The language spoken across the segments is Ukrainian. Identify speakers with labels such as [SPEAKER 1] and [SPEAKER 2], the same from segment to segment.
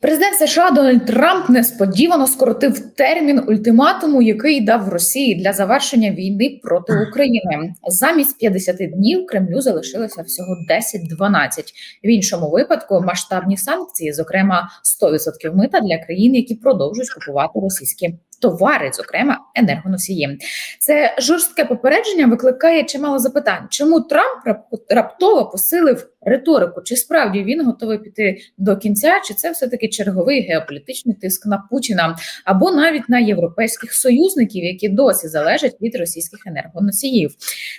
[SPEAKER 1] Президент США Дональд Трамп несподівано скоротив термін ультиматуму, який дав Росії для завершення війни проти України. Замість 50 днів Кремлю залишилося всього 10-12. В іншому випадку масштабні санкції, зокрема 100% мита для країн, які продовжують купувати російські товари, зокрема енергоносії. Це жорстке попередження викликає чимало запитань. Чому Трамп рап- раптово посилив риторику? Чи справді він готовий піти до кінця? Чи це все таки черговий геополітичний тиск на Путіна або навіть на європейських союзників, які досі залежать від російських енергоносіїв?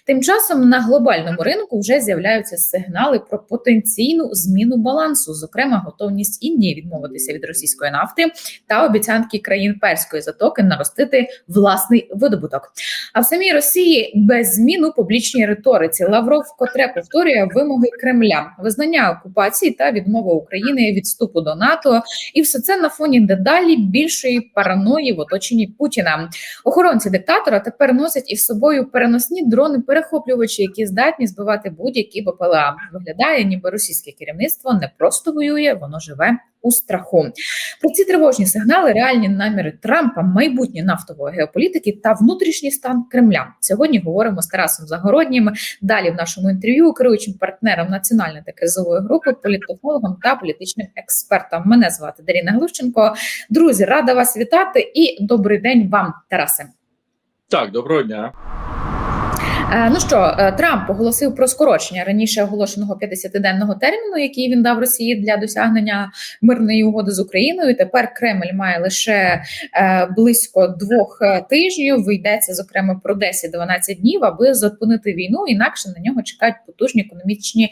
[SPEAKER 1] Тим часом на глобальному ринку вже з'являються сигнали про потенційну зміну балансу, зокрема готовність Індії відмовитися від російської нафти та обіцянки країн перської затоки наростити власний видобуток. А в самій Росії без змін у публічній риториці Лавров вкотре повторює вимоги Кремля, визнання окупації та відмови України від вступу до НАТО, і все це на фоні дедалі більшої параної в оточенні Путіна. Охоронці диктатора тепер носять із собою переносні дрони-перехоплювачі, які здатні збивати будь-які БПЛА. Виглядає, ніби російське керівництво не просто воює, воно живе у страху. Про ці тривожні сигнали, реальні наміри Трампа, майбутнє нафтової геополітики та внутрішній стан Кремля. Сьогодні говоримо з Тарасом Загороднім. Далі в нашому інтерв'ю керуючим партнером національної та кризової групи, політтехнологом та політичним експертом. Мене звати Даріна Глущенко. Друзі, рада вас вітати і добрий день вам, Тарасе.
[SPEAKER 2] Так, доброго дня.
[SPEAKER 1] Е, Ну що, е, Трамп оголосив про скорочення раніше оголошеного 50-денного терміну, який він дав Росії для досягнення мирної угоди з Україною. Тепер Кремль має лише е, близько двох тижнів. Йдеться зокрема про 10-12 днів, аби зупинити війну. Інакше на нього чекають потужні економічні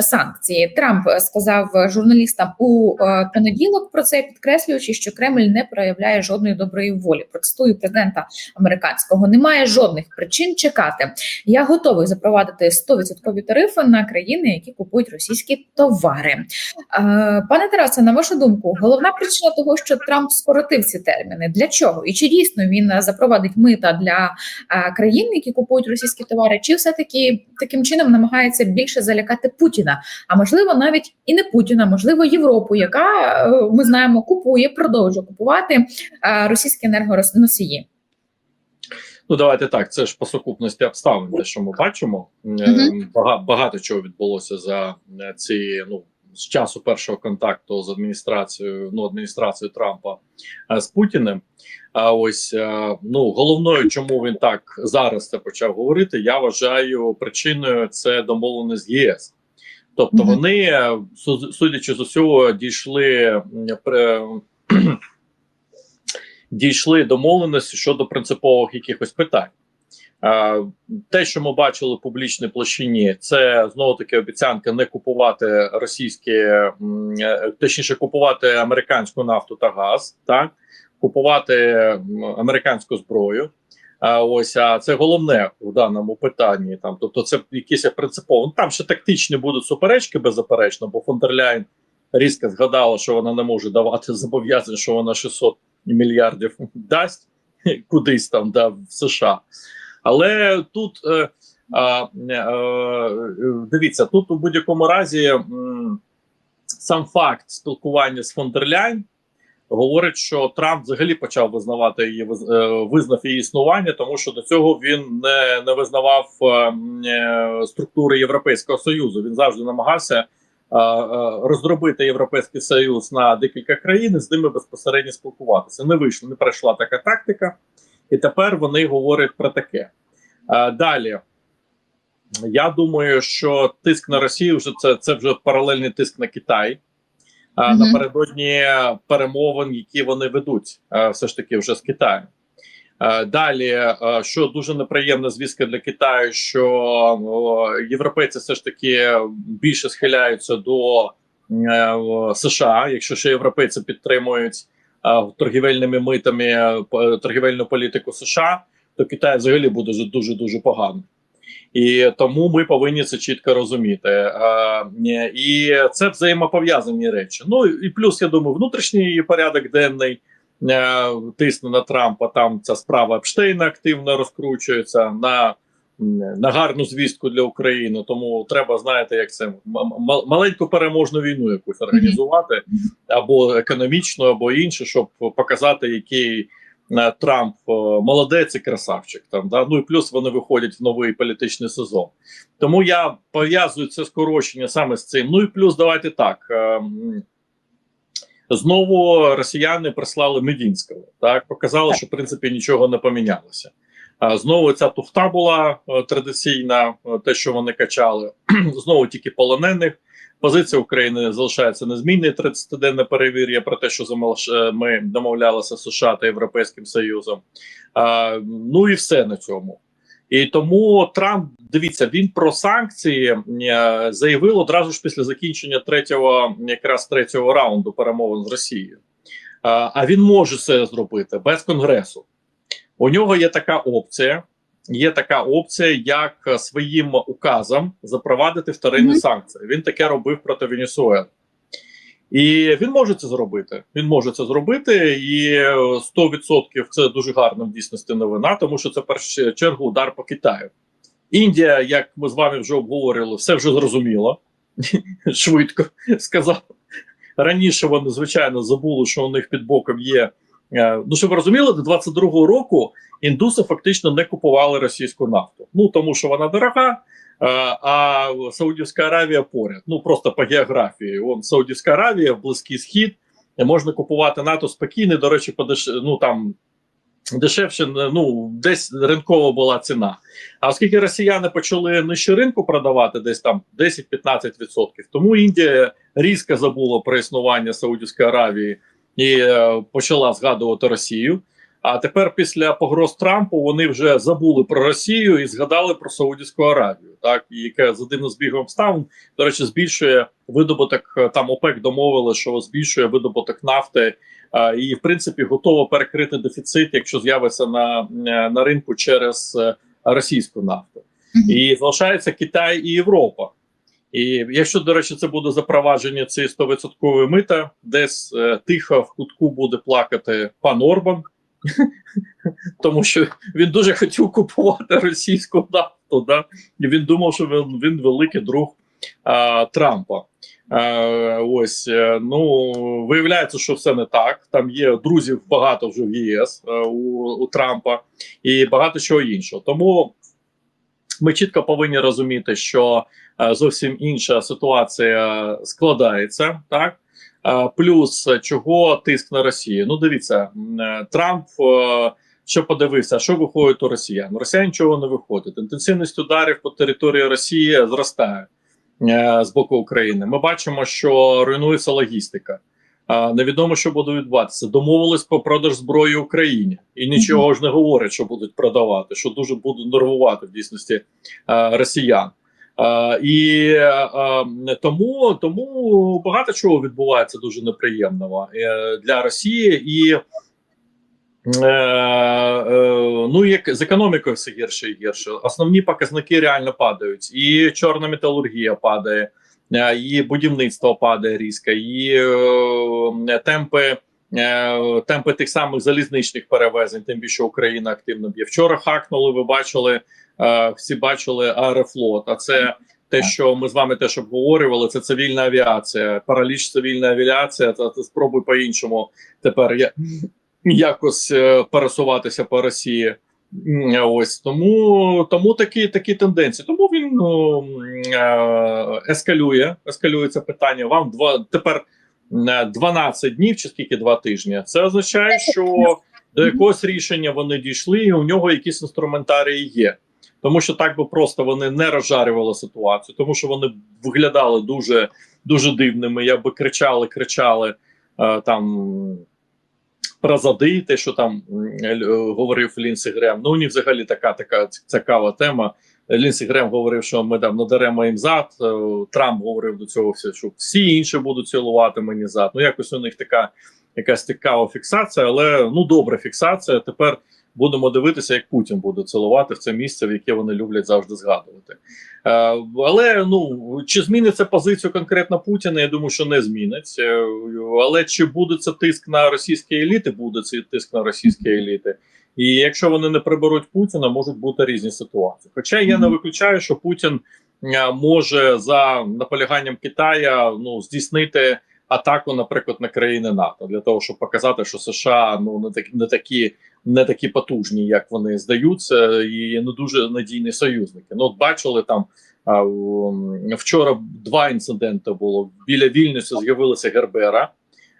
[SPEAKER 1] санкції. Трамп сказав журналістам у понеділок про це, підкреслюючи, що Кремль не проявляє жодної доброї волі. Процитую президента американського. Немає жодних причин чекати. Я готовий запровадити 100% тарифи на країни, які купують російські товари. Е, Пане Тарасе, на вашу думку, головна причина того, що Трамп скоротив ці терміни, для чого? І чи дійсно він запровадить мита для е, країн, які купують російські товари, чи все таки таким чином намагається більше залякати Путіна? А можливо, навіть і не Путіна, можливо, Європу, яка е, ми знаємо, купує, продовжує купувати російські енергоносії.
[SPEAKER 2] Ну давайте так. Це ж по сукупності обставин, те, що ми бачимо. Е, багато чого відбулося за е, ці ну з часу першого контакту з адміністрацією, ну адміністрацією Трампа е, з Путіним. А ось е, ну головною, чому він так зараз це почав говорити, я вважаю причиною це домовленість з ЄС. Тобто вони, судячи з усього, дійшли при, дійшли домовленості щодо принципових якихось питань. Те, що ми бачили в публічній площині, це знову таки обіцянка не купувати російські, е, точніше, купувати американську нафту та газ, так купувати американську зброю. А ось а це головне в даному питанні. Там, тобто, це якісь принципово. Ну, Там ще тактичні будуть суперечки, беззаперечно, бо фон дер Ляйн різко згадала, що вона не може давати зобов'язань, що вона 600 мільярдів дасть кудись там да, в США. Але тут е, е, е, дивіться, тут у будь-якому разі сам факт спілкування з фон дер Ляйн говорить, що Трамп взагалі почав визнавати її е, визнав її існування, тому що до цього він не, не визнавав е, структури Європейського союзу. Він завжди намагався розробити європейський союз на декілька країн і з ними безпосередньо спілкуватися. Не вийшло, не пройшла така тактика, і тепер вони говорять про таке. Далі. Я думаю, що тиск на Росію вже це, це вже паралельний тиск на Китай. Напередодні перемовин, які вони ведуть, все ж таки вже з Китаєм. Е, Далі, е, що дуже неприємна звістка для Китаю, що європейці все ж таки більше схиляються до е, США, якщо ще європейці підтримують торгівельними митами торгівельну політику США, то Китай взагалі буде дуже дуже погано. І тому ми повинні це чітко розуміти. І це взаємопов'язані речі. Ну і плюс, я думаю, внутрішній порядок денний тисне на Трампа. Там ця справа Епштейна активно розкручується на на гарну звістку для України. Тому треба, знаєте, як це маленьку переможну війну якусь організувати, або економічну, або інше, щоб показати, який е, Трамп е, молодець і красавчик. Там да ну і плюс вони виходять в новий політичний сезон. Тому я пов'язую це скорочення саме з цим. Ну і плюс, давайте так. Знову росіяни прислали Медінського. Так показали, що в принципі нічого не помінялося. Знову ця туфта була е, традиційна, е, те, що вони качали. знову тільки полонених. Позиція України залишається незмінною. 30-денне перевір'я про те, що е, ми домовлялися з США та Європейським Союзом. Ну і все на цьому. І тому Трамп дивіться, він про санкції е, заявив одразу ж після закінчення третього, якраз третього раунду перемовин з Росією. А, він може це зробити без конгресу. У нього є така опція. Є така опція, як своїм указом запровадити вторинні
[SPEAKER 1] Мгм.
[SPEAKER 2] санкції. Він таке робив проти Венесуели. І він може це зробити. Він може це зробити, і е, 100% це дуже гарна в дійсності новина, тому що це першу чергу удар по Китаю. Індія, як ми з вами вже обговорювали, все вже зрозуміло швидко сказав. Раніше вони звичайно забули, що у них під боком є. е, Ну, щоб ви розуміли, до 22-го року індуси фактично не купували російську нафту. Ну тому що вона дорога, е, а Саудівська Аравія поряд. Ну просто по географії. Вон Саудівська Аравія, Близький Схід, можна купувати НАТО спокійно. До речі, подеш... ну там дешевше, ну десь ринкова була ціна. А оскільки росіяни почали нижче ринку продавати, десь там 10-15%, тому Індія різко забула про існування Саудівської Аравії і е, почала згадувати Росію. А тепер, після погроз Трампу, вони вже забули про Росію і згадали про Саудівську Аравію, так і яка за дивним збігом обставин, до речі, збільшує видобуток. е, Там ОПЕК домовили, що збільшує видобуток нафти. е, І в принципі готово перекрити дефіцит, якщо з'явиться на, е, на ринку через російську нафту, і залишається Китай і Європа. І якщо, до речі, це буде запровадження цієї 100% мита, десь е, тихо в кутку буде плакати пан Орбан, тому що він дуже хотів купувати російську нафту. Да? І він думав, що він, він великий друг а, Трампа. Е, ось е, ну виявляється, що все не так. Там є друзів багато вже в ЄС е, у, у Трампа і багато чого іншого. Тому ми чітко повинні розуміти, що е, зовсім інша ситуація складається, так плюс е, чого тиск на Росію. Ну, дивіться, е, Трамп. е, Що подивився, що виходить у росіян? У Росіян нічого не виходить. Інтенсивність ударів по території Росії зростає е, з боку України. Ми бачимо, що руйнується логістика. Е, невідомо, що буде відбуватися. Домовились про продаж зброї Україні, і нічого ж не говорять, що будуть продавати, що дуже будуть нервувати в дійсності е, росіян. І тому, тому багато чого відбувається дуже неприємного е, для Росії і. Е, е, ну, як з економікою все гірше і гірше. Основні показники реально падають, і чорна металургія падає, е, і будівництво падає різко, і е, темпи, е, темпи тих самих залізничних перевезень, тим більше Україна активно б'є. Вчора хакнули. Ви бачили, всі бачили Аерофлот. А це те, що ми з вами теж обговорювали, це цивільна авіація, параліч цивільна авіація. Та, та спробуй по-іншому тепер я якось е, пересуватися по Росії. Ось тому тому такі такі тенденції. Тому він ну, е, ескалює, ескалює це питання. Вам два тепер е, 12 днів чи скільки два тижні. Це означає, що до якогось рішення вони дійшли, і у нього якісь інструментарії є. Тому що так би просто вони не розжарювали ситуацію, тому що вони виглядали дуже дуже дивними. Якби кричали, кричали е, там про зади, те, що там е, говорив Лінсі Грем. Ну, у взагалі така така цікава тема. Лінсі Грем говорив, що ми там надаремо їм зад. Е, Трамп говорив до цього, все, що всі інші будуть цілувати мені зад. Ну, якось у них така якась цікава фіксація, але ну добра фіксація. Тепер будемо дивитися, як Путін буде цілувати в це місце, в яке вони люблять завжди згадувати. Е, але ну чи зміниться позицію конкретно Путіна? Я думаю, що не змінить. Е, але чи буде це тиск на російські еліти? Буде цей тиск на російські еліти, І якщо вони не приберуть Путіна, можуть бути різні ситуації. Хоча я не виключаю, що Путін е, може за наполяганням Китая ну здійснити атаку, наприклад, на країни НАТО для того, щоб показати, що США ну не такі не такі не такі потужні, як вони здаються, і не дуже надійні союзники. Ну, от бачили там а, вчора два інциденти було. Біля Вільнюса з'явилася Гербера.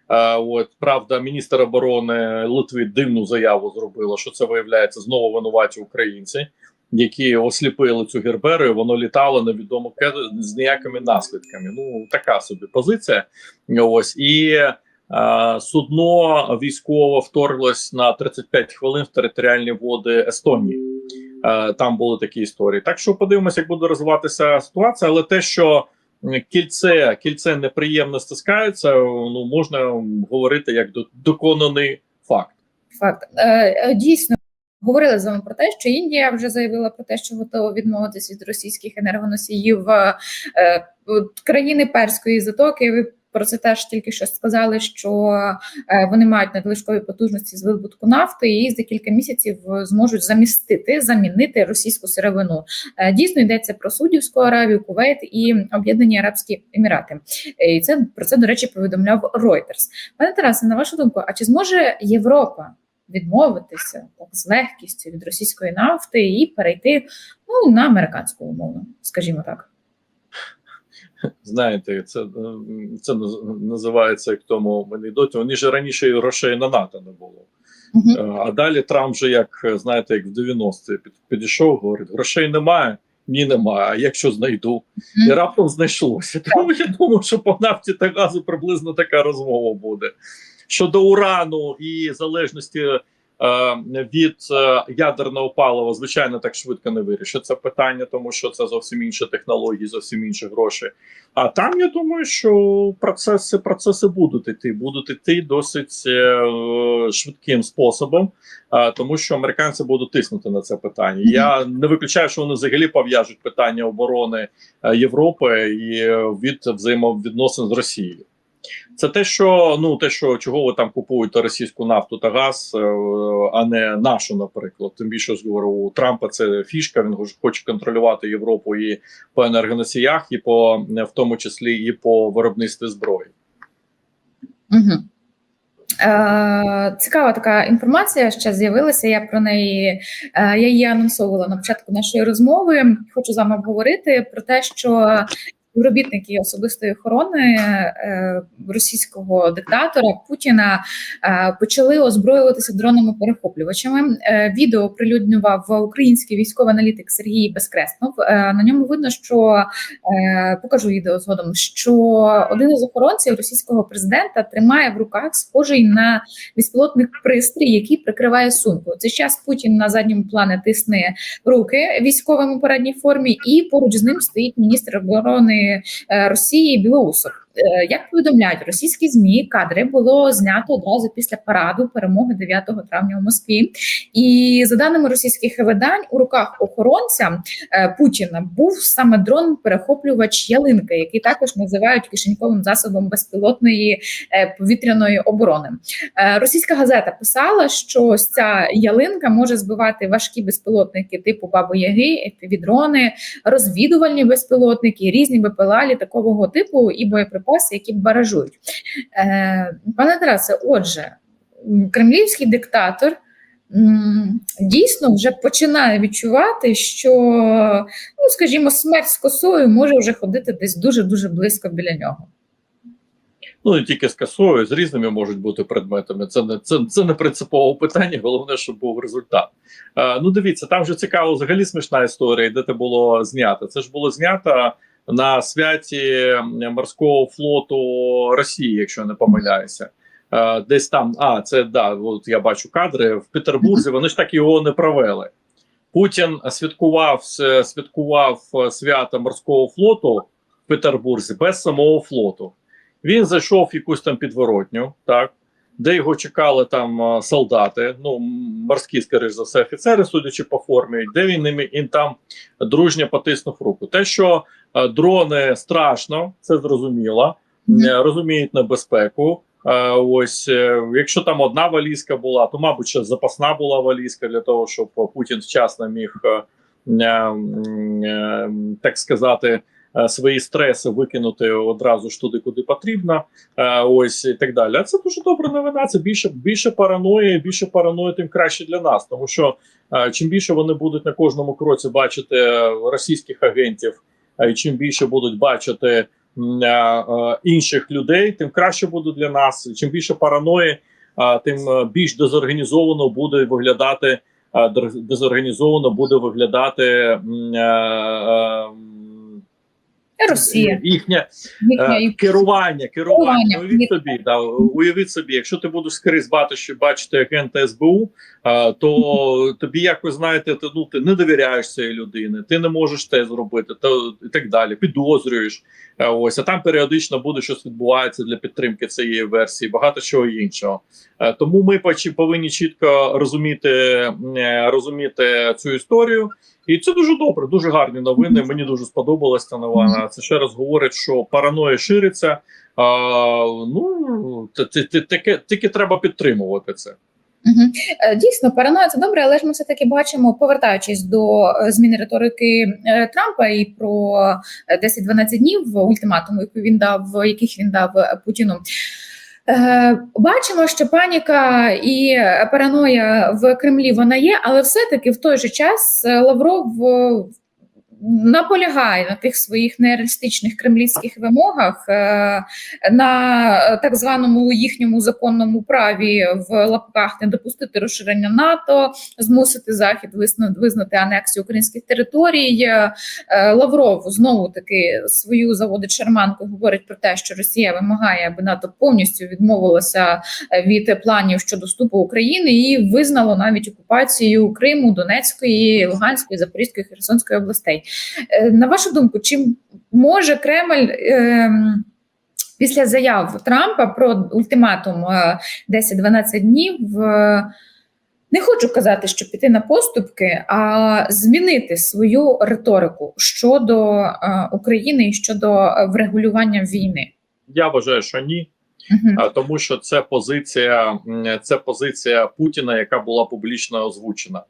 [SPEAKER 2] А, от правда, міністр оборони Литви дивну заяву зробила, що це виявляється знову винуваті українці, які осліпили цю Герберу. і Воно літало невідомо з ніякими наслідками. Ну така собі позиція. Ось і судно військово вторглось на 35 хвилин в територіальні води Естонії. Е, там були такі історії. Так що подивимося, як буде розвиватися ситуація, але те, що кільце, кільце неприємно стискається, ну можна говорити як до- доконаний факт.
[SPEAKER 1] Факт Е, е, дійсно. Говорили з вами про те, що Індія вже заявила про те, що готова відмовитися від російських енергоносіїв Е, країни Перської затоки. Про це теж тільки що сказали, що е, вони мають надлишкові потужності з видобутку нафти і за кілька місяців зможуть замістити, замінити російську сировину. Е, Дійсно йдеться про Судівську Аравію, Кувейт і Об'єднані Арабські Емірати. Е, І це про це до речі повідомляв Reuters. Пане Тарасе, на вашу думку, а чи зможе Європа відмовитися так з легкістю від російської нафти і перейти ну на американську умову, скажімо так?
[SPEAKER 2] Знаєте, це, е, це називається як тому анекдоті. Вони ж раніше і грошей на НАТО не було. Е, А далі Трамп же, як е, знаєте, як в 90-ті підійшов, говорить: грошей немає, ні, немає. А якщо знайду, і раптом знайшлося. Тому я думаю, що по нафті та газу приблизно така розмова буде. Щодо урану і залежності від е, ядерного палива, звичайно, так швидко не вирішить це питання, тому що це зовсім інші технології, зовсім інші гроші. А там я думаю, що процеси процеси будуть іти, будуть іти досить е, швидким способом, е, тому що американці будуть тиснути на це питання. Я не виключаю, що вони взагалі пов'яжуть питання оборони е, Європи і е, від взаємовідносин з Росією. Це те, що ну те, що чого ви там купуєте російську нафту та газ, е, а не нашу, наприклад. Тим більше говорю, у Трампа це фішка. Він хоче контролювати Європу і по енергоносіях, і по в тому числі і по виробництві зброї.
[SPEAKER 1] Угу. Е, цікава така інформація ще з'явилася. Я про неї е, я її анонсовувала на початку нашої розмови. Хочу з вами обговорити про те, що співробітники особистої охорони е, російського диктатора Путіна е, почали озброюватися дронами перехоплювачами. Е, відео оприлюднював український військовий аналітик Сергій Безкреснов. На ньому видно, що покажу відео згодом, що один із охоронців російського президента тримає в руках схожий на безпілотний пристрій, який прикриває сумку. У цей час Путін на задньому плані тисне руки військовим у передній формі, і поруч з ним стоїть міністр оборони Росії Білоусов. Е, Як повідомляють російські змі, кадри було знято одразу після параду перемоги 9 травня у Москві. І за даними російських видань, у руках охоронця е, Путіна був саме дрон-перехоплювач ялинка, який також називають кишеньковим засобом безпілотної е, повітряної оборони. Російська газета писала, що ця ялинка може збивати важкі безпілотники типу Баби Яги, епівідрони, розвідувальні безпілотники, різні БПЛА літакового типу і боєприпаси, які баражують. Е, Пане Тарасе, отже, кремлівський диктатор. Дійсно, вже починає відчувати, що, ну скажімо, смерть з косою може вже ходити десь дуже дуже близько біля нього.
[SPEAKER 2] Ну не тільки з косою, з різними можуть бути предметами. Це не це, це не принципове питання. Головне, щоб був результат. Е, ну дивіться, там вже цікаво, взагалі смішна історія, де це було знято. Це ж було знято на святі морського флоту Росії, якщо не помиляюся. Е, десь там, а це да, от я бачу кадри в Петербурзі. Вони ж так його не провели. Путін святкував святкував е, свято морського флоту в Петербурзі без самого флоту. Він зайшов в якусь там підворотню, так де його чекали там е, солдати, ну морські, скоріш за все, офіцери, судячи по формі, де він ними і там дружньо потиснув руку. Те, що е, дрони страшно, це зрозуміло, е, розуміють небезпеку. Ось якщо там одна валізка була, то мабуть ще запасна була валізка для того, щоб Путін вчасно міг так сказати. Е, Свої стреси викинути одразу ж туди, куди потрібно, е, ось і так далі. А це дуже добра новина. Це більше більше параної, більше параної, тим краще для нас. Тому що е, чим більше вони будуть на кожному кроці бачити російських агентів, і чим більше будуть бачити інших людей, тим краще буде для нас. Чим більше параної, тим більш дезорганізовано буде виглядати. Дезорганізовано буде виглядати
[SPEAKER 1] Росія,
[SPEAKER 2] їхня
[SPEAKER 1] їхня
[SPEAKER 2] Е, керування, керування. Уявіть собі, да, уявіть собі, якщо ти будеш скрізь бачити, бачити агента СБУ, е, то тобі якось знаєте, ти, ну ти не довіряєш цієї людини, ти не можеш те зробити, то і так далі. Підозрюєш. Е, Ось а там періодично буде щось відбувається для підтримки цієї версії, багато чого іншого. Е, Тому ми повинні чітко розуміти, е, розуміти цю історію. І це дуже добре, дуже гарні новини. Мені дуже сподобалась ця новина. Це ще раз говорить, що параноя шириться. А, ну таке тільки треба підтримувати це.
[SPEAKER 1] Е, Дійсно, параноя це добре, але ж ми все таки бачимо, повертаючись до е, зміни риторики е, Трампа і про е, 10-12 днів ультиматуму, яку він дав, яких він дав Путіну. Е, Бачимо, що паніка і параноя в Кремлі вона є, але все-таки в той же час е, Лавров е, наполягає на тих своїх нереалістичних кремлівських вимогах е, на так званому їхньому законному праві в лапках не допустити розширення НАТО, змусити Захід визнати анексію українських територій. Е, Лавров знову таки свою заводить шарманку, говорить про те, що Росія вимагає, аби НАТО повністю відмовилося е, від планів щодо вступу України і визнало навіть окупацію Криму, Донецької, Луганської, Запорізької, Херсонської областей. Е, На вашу думку, чи може Кремль? ем, Після заяв Трампа про ультиматум е, 10-12 днів е, не хочу казати, що піти на поступки, а змінити свою риторику щодо е, України і щодо е, врегулювання війни.
[SPEAKER 2] Я вважаю, що ні. А, тому що це позиція, це позиція Путіна, яка була публічно озвучена.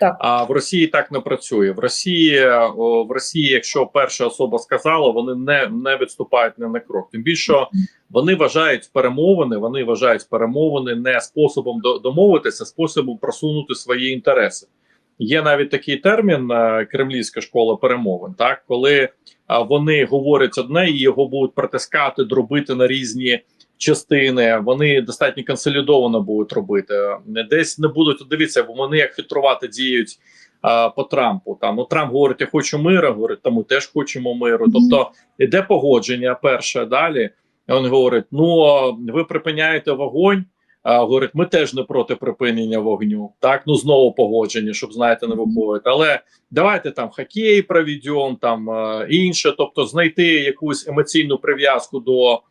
[SPEAKER 1] Так.
[SPEAKER 2] А в Росії так не працює. В Росії о, в Росії, якщо перша особа сказала, вони не, не відступають ні на крок. Тим більше вони вважають перемовини. Вони вважають перемовини не способом до- домовитися, а способом просунути свої інтереси. Є навіть такий термін е, кремлівська школа перемовин, так коли а, вони говорять одне і його будуть притискати, дробити на різні частини. Вони достатньо консолідовано будуть робити. Десь не будуть дивіться, бо вони як хитрувати діють а, по Трампу. Там ну Трамп говорить, я хочу миру. Говорить, ми теж хочемо миру. Тобто іде погодження перше далі. Він говорить: ну ви припиняєте вогонь. А, говорить, ми теж не проти припинення вогню. Так, ну знову погодження, щоб знаєте, не виходить. Але давайте там хокей проведемо, там е, інше, тобто знайти якусь емоційну прив'язку до,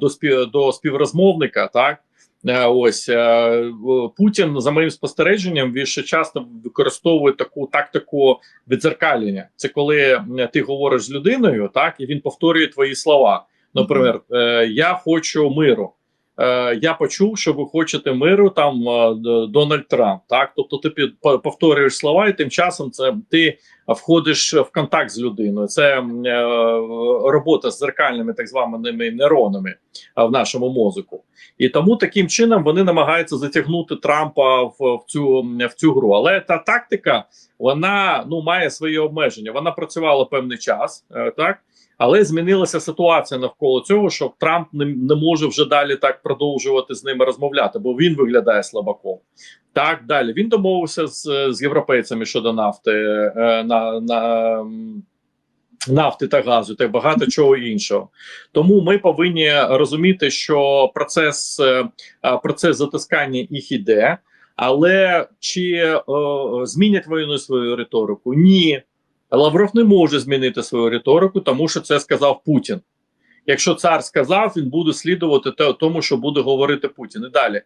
[SPEAKER 2] до, спів, до співрозмовника. Так Е, ось е, Путін, за моїм спостереженням, він ще часто використовує таку тактику відзеркалення. Це коли е, ти говориш з людиною, так і він повторює твої слова. Наприклад, е, я хочу миру. Е, я почув, що ви хочете миру там е, Дональд Трамп. Так, тобто ти під- повторюєш слова, і тим часом це ти входиш в контакт з людиною. Це е, робота з зеркальними так званими нейронами в нашому мозку. І тому таким чином вони намагаються затягнути Трампа в, в цю в цю гру. Але та тактика вона ну має свої обмеження. Вона працювала певний час, так. Але змінилася ситуація навколо цього, що Трамп не, не може вже далі так продовжувати з ними розмовляти, бо він виглядає слабаком. Так далі він домовився з, з європейцями щодо нафти е, на, на нафти та газу та багато чого іншого. Тому ми повинні розуміти, що процес, е, е, процес затискання їх іде. Але чи е, змінять вони свою риторику? Ні. Лавров не може змінити свою риторику, тому що це сказав Путін. Якщо цар сказав, він буде слідувати тому, що буде говорити Путін. І далі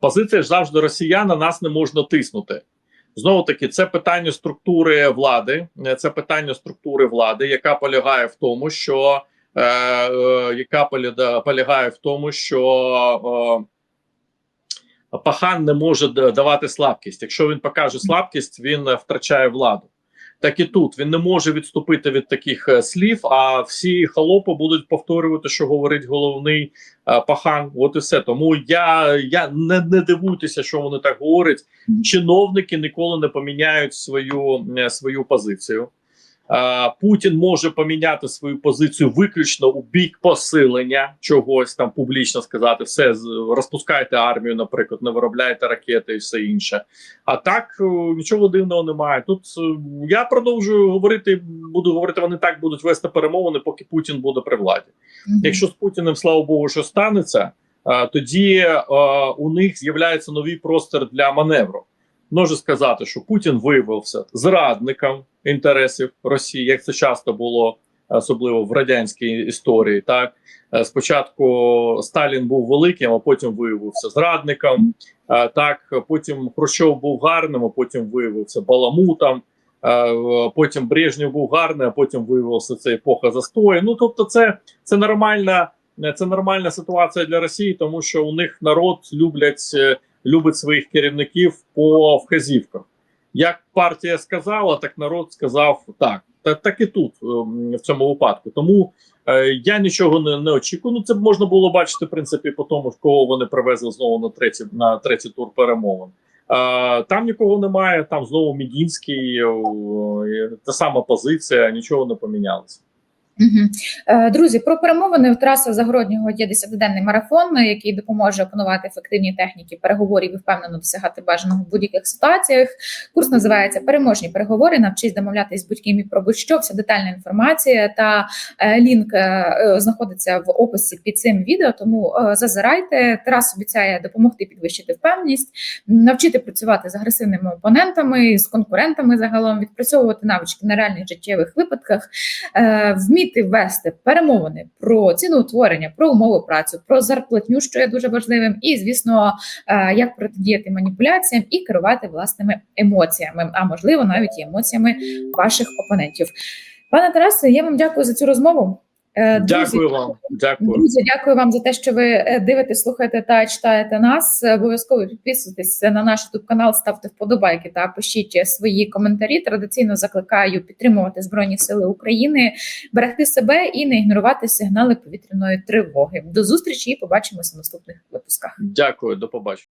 [SPEAKER 2] позиція ж завжди росіян на нас не можна тиснути. Знову таки, це питання структури влади, е, це питання структури влади, яка полягає в тому, що е, е, яка полягає в тому, що е, пахан не може давати слабкість. Якщо він покаже слабкість, він е, втрачає владу. Так і тут він не може відступити від таких е, слів. А всі холопи будуть повторювати, що говорить головний е, пахан. От і все. Тому я, я не, не дивуйтеся, що вони так говорять. Чиновники ніколи не поміняють свою, е, свою позицію. Е, Путін може поміняти свою позицію виключно у бік посилення чогось там публічно сказати, все розпускайте армію, наприклад, не виробляйте ракети і все інше. А так е, нічого дивного немає. Тут е, я продовжую говорити, буду говорити, вони так будуть вести перемовини, поки Путін буде при владі.
[SPEAKER 1] Мгм.
[SPEAKER 2] Якщо з Путіним, слава Богу, що станеться, тоді у них з'являється новий простір для маневру. Можу сказати, що Путін виявився зрадником інтересів Росії, як це часто було, особливо в радянській історії. Так Е, спочатку Сталін був великим, а потім виявився зрадником. Е, Так, потім Хрущов був гарним, а потім виявився баламутом. Е, Потім Брежнєв був гарний, а потім виявився це епоха застою. Ну тобто, це, це нормальна. Це нормальна ситуація для Росії, тому що у них народ люблять любить своїх керівників по вказівках. Як партія сказала, так народ сказав так. Та так і тут ем, в цьому випадку. Тому е, я нічого не, не очікую. Ну це б можна було бачити в принципі по тому, кого вони привезли знову на третій на третій тур перемовин. Е, там нікого немає. Там знову Мідінський, е, та сама позиція, нічого не помінялося.
[SPEAKER 1] Е, Друзі, про перемовини в Тараса Загороднього є 10-денний марафон, який допоможе опанувати ефективні техніки переговорів і впевнено досягати бажаного в будь-яких ситуаціях. Курс називається Переможні переговори. Навчись домовлятись будь-ким і про будь-що. Вся детальна інформація та е, лінк е, е, знаходиться в описі під цим відео. Тому е, зазирайте. Тарас обіцяє допомогти підвищити впевненість, навчити працювати з агресивними опонентами, з конкурентами загалом, відпрацьовувати навички на реальних життєвих випадках е, вміти вести перемовини про ціноутворення, про умови праці, про зарплатню, що є дуже важливим, і звісно, е, як протидіяти маніпуляціям і керувати власними емоціями, а можливо, навіть і емоціями ваших опонентів. Пане Тарасе, я вам дякую за цю розмову. Е, друзі,
[SPEAKER 2] Дякую вам. Дякую.
[SPEAKER 1] Друзі, дякую вам за те, що ви е, дивитесь, слухаєте та читаєте нас. Обов'язково підписуйтесь на наш youtube канал, ставте вподобайки та пишіть свої коментарі. Традиційно закликаю підтримувати Збройні Сили України, берегти себе і не ігнорувати сигнали повітряної тривоги. До зустрічі і побачимося в наступних випусках.
[SPEAKER 2] Дякую, до побачення.